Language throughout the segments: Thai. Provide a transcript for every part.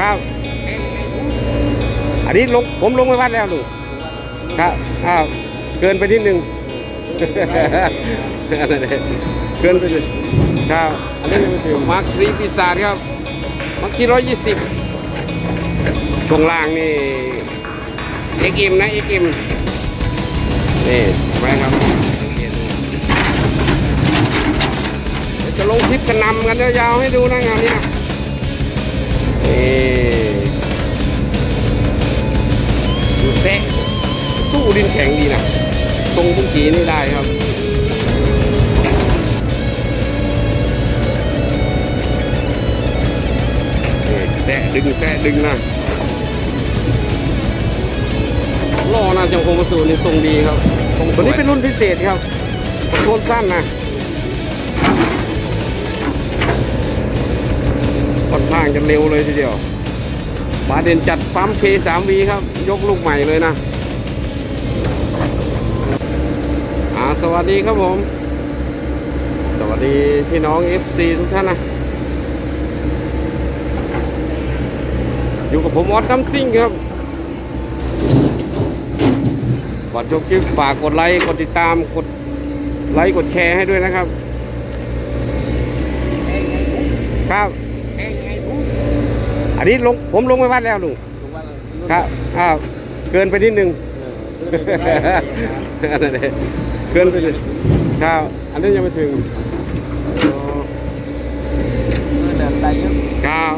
ครับ อันนี้ลงผมลงไปวัดแล้วลุงครับอ้าวเกินไปนิดนึงนั่นเองเกินไปนิดครับอันนี้ยังไม่ถึงมาร์คทรีปีศาจครับมาร์คที่ร้อยยี่สิบตรงล่างนี่เอ็กอิมนะเอ็กอิมนี่ไว้ครับเดี๋ยวจะลงคลิปกันนำกันยาวๆให้ดูนะงานเนี้ย นี่ดูเตะสู้ดินแข็งดีนะตรงพุ่งกีนี่ได้ครับนี่แซะดึงแซะดึงนะล้อหน้าจังคงมาสู่นี่ทรงดีครับ ตัวนี้เป็นรุ่นพิเศษครับคอนโทรลสั้นนะ ค่อนข้างจะเร็วเลยทีเดียวบาเดนจัดปั๊ม K3V ครับ ยกลูกใหม่เลยนะอ่าสวัสดีครับผม สวัสดีพี่น้อง FC ทุกท่านนะ อยู่กับผมออสคัมซิ่งครับก่อนจบคลิปฝากกดไลค์ กดติดตาม กดไลค์ กดแชร์ให้ด้วยนะครับ ครับ อันนี้ลงผมลงไปวัดแล้วลุงครับอ้าวเกินไปนิดนึงนั่นเองเกินไปนิดครับอันนี้ยังไม่ถึงอ๋อครับ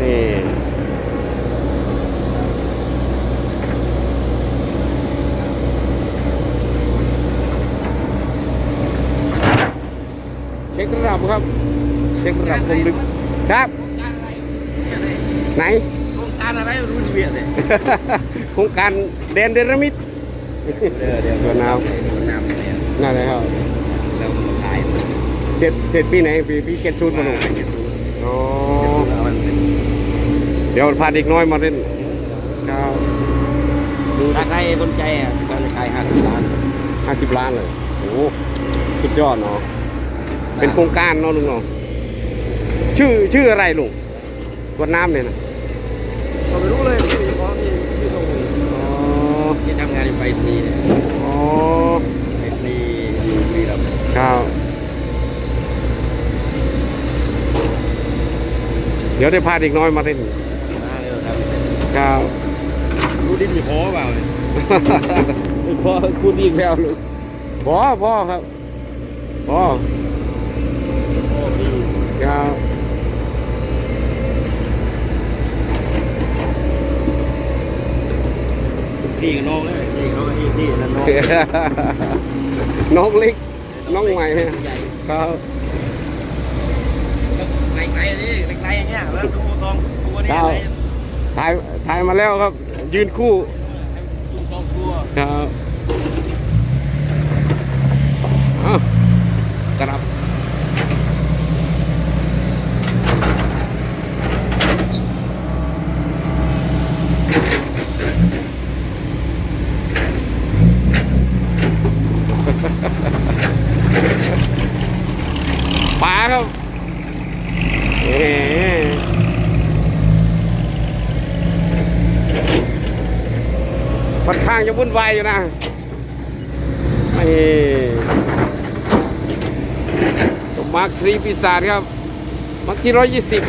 นี่เช็คระดับครับ เช็คระดับคมลึกครับไหนโครงการอะไรรุ่นเวียดเลยโครงการแดนเดนมิดเดี๋ยวเดี๋ยวสวนน้สวนน้ำเนี่ยนั่นเลยครับเราถ่ายเจ็ดเจ็ดปีไหนปีปีเจ็ดชุดมาลงเก็บดูอ๋อเอามันเป็นเดี๋ยวพาเด็กน้อยมาเล่นครับถ้าใครสนใจอะก็จะขายห้าสิบล้านห้าสิบล้านเลยโอ้โหสุดยอดเนาะเป็นโครงการเนาะลุงเนาะ ชื่อชื่ออะไรลุงกวดน้ำเนี่ยนะก็ไม่รู้เลยที่เฉพาะที่ที่ตรงอ๋อที่ทำงานอยู่ไปรษณีย์เนี่ยอ๋อไปรษณีย์อยู่บุรีรัมย์ครับเดี๋ยวได้พาเด็กน้อยมาเล่นนะเดี๋ยวทำเสร็จครับรู้ดินที่พอเปล่าเนี่ยพ่อคุณอีกแล้วลูกพ่อพ่อครับพ่อ ครับพี่กับน้องเลยพี่เขาก็พี่พี่นั่นน้องน้องเล็ก น้องใหม่เนี่ยใหญ่ครับก็ไกลๆนี่ไกลๆอย่างเงี้ยแล้วดูทองตัวนี้ครับอะไรถ่ายถ่ายมาแล้วครับ ยืนคู่ตุ้งสองตัวครับอ้าวกรับป๋า ครับค่อนข้างจะวุ่นวายอยู่นะไม่ตัวมาร์คทรีปีศาจครับมาร์คที่ร้อยยี่สิบ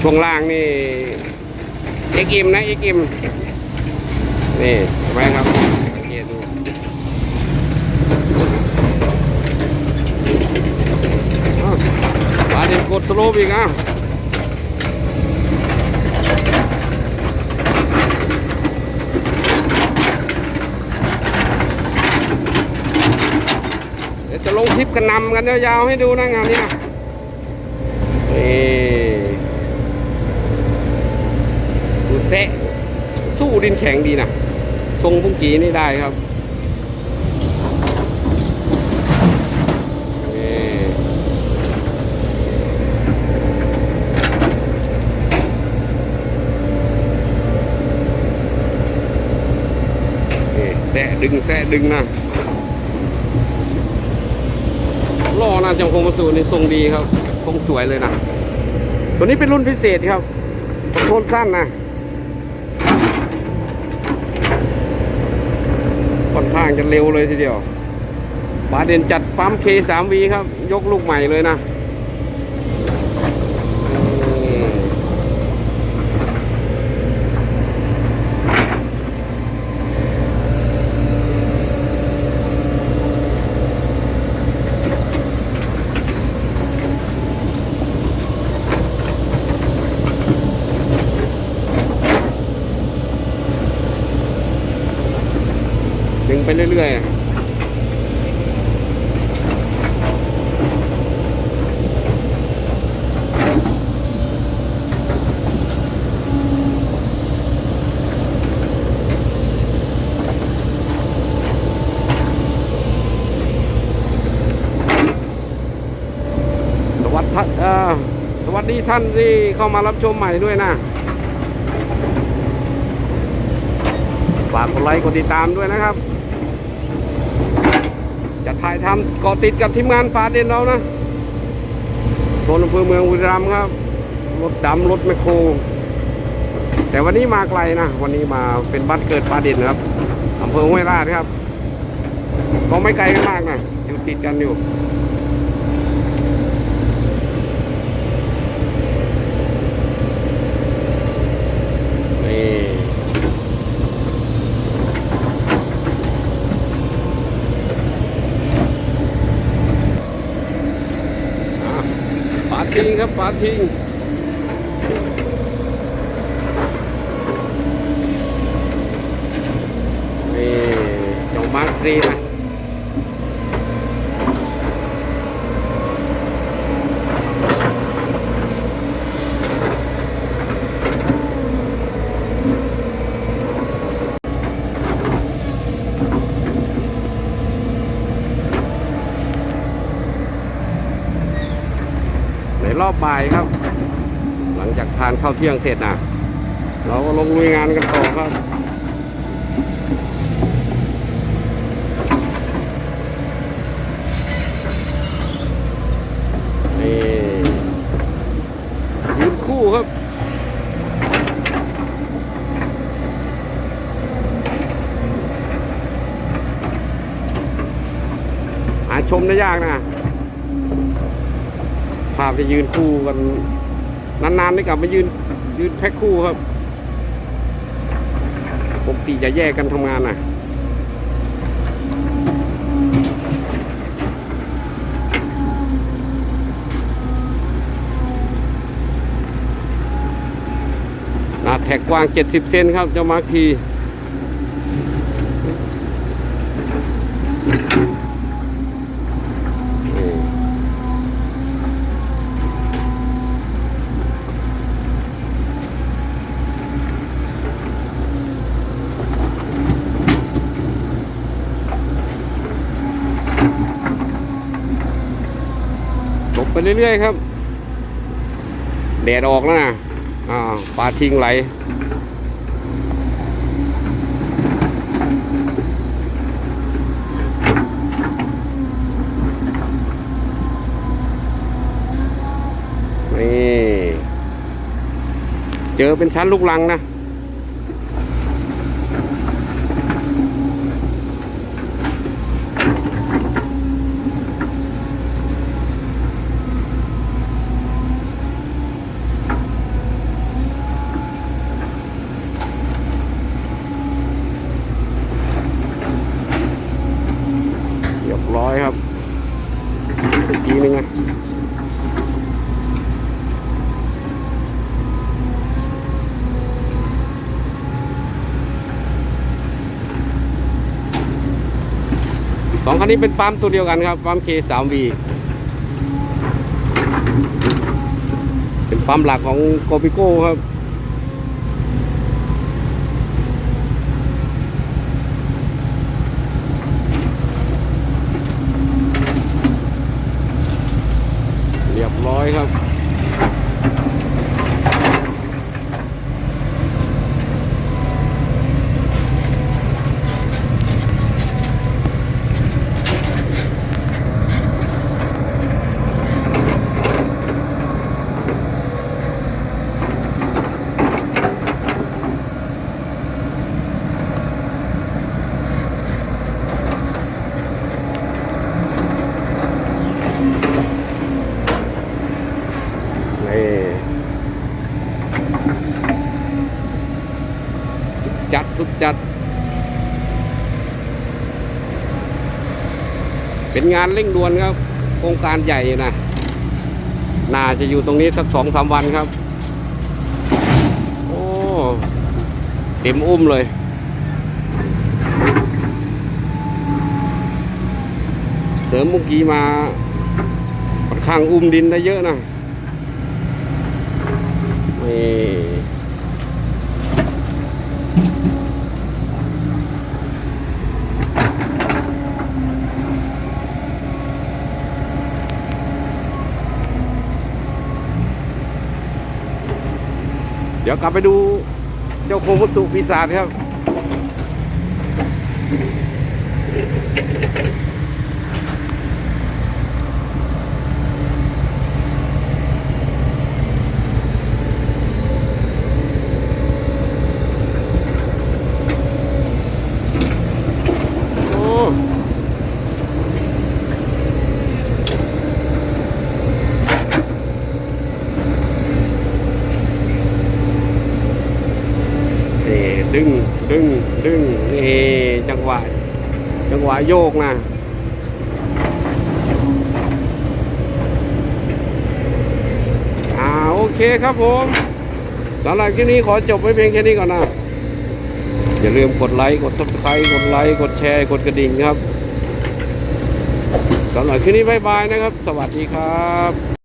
ช่วงล่างนี่เอ็กอิมนะเอ็กอิมนี่ไหมครับสังเกตดู มา เดี๋ยวกดสโลปอีกอะเดี๋ยวจะลงคลิปกันนำกันยาวๆให้ดูนะงานนี้นะนี่ดูแซะสู้ดินแข็งดีนะทรงพุ่งกีนี่ได้ครับนี่ แสะ ดึงแสะดึงนะล้อนะจังคงมาสูนี่ทรงดีครับทรงสวยเลยนะตัวนี้เป็นรุ่นพิเศษครับโทรลสั้นนะค่อนข้างจะเร็วเลยทีเดียวปาเด่นจัดปั๊ม K3V ครับ ยกลูกใหม่เลยนะ ไปเรื่อยๆสวัสดีสวัสดีท่านที่เข้ามารับชมใหม่ด้วยนะ ฝากกดไลค์กดติดตามด้วยนะครับ ถ่ายทำเกาะติดกับทีมงานป่าเด่นเรานะโซนอำเภอเมืองอุตรามครับ รถดำรถแมคโคร แต่วันนี้มาไกลนะ วันนี้มาเป็นบ้านเกิดป่าเด่นนะครับอำเภอห้วยราชครับ ก็ไม่ไกลกันมากนะอยู่ติดกันอยู่ นี่อะปา ทิ้งครับปาทิ้งนี่เจ้ามาร์คซีนะในรอ บ่ายครับ หลังจากทานข้าวเที่ยงเสร็จนะเราก็ลงลุยงานกันต่อครับนี่ยืนคู่ครับหาชมได้ยากนะาพจะยืนคู่กัน นานๆได้กลับมายืน ยืนแพ็คคู่ครับปกติจะแยกกันทำงานนะหนาแท็กกว้าง 70 เซนครับเจ้ามาร์คี เรื่อยๆครับ แดดออกแล้วนะอ่าปลาทิ้งไหลนี่เจอเป็นชั้นลูกลังนะ เรียบร้อยครับอีกทีนึงนะ สองคันนี้เป็นปั๊มตัวเดียวกันครับ ปั๊ม K3V เป็นปั๊มหลักของโกปิโก้ครับเรียบร้อยครับ ส จัดสุดจัด เป็นงานเร่งด่วนครับ โครงการใหญ่นะน่าจะอยู่ตรงนี้สักสองสามวันครับ โอ้เต็มอุ้มเลย เสริมเมื่อกี้มาค่อนข้างอุ้มดินได้เยอะนะนี่ เดี๋ยวกลับไปดูเจ้าโคมุสุปีศาจครับ โอ้นี่ดึง ดึง ดึงนี่จังหวะ จังหวะโยกนะอ่าโอเคครับผมสำหรับคลิปนี้ขอจบไว้เพียงแค่นี้ก่อนนะ อย่าลืมกดไลค์ กด subscribe กดไลค์ กดแชร์ กดกระดิ่งครับสำหรับคลิปนี้บายบายนะครับ สวัสดีครับ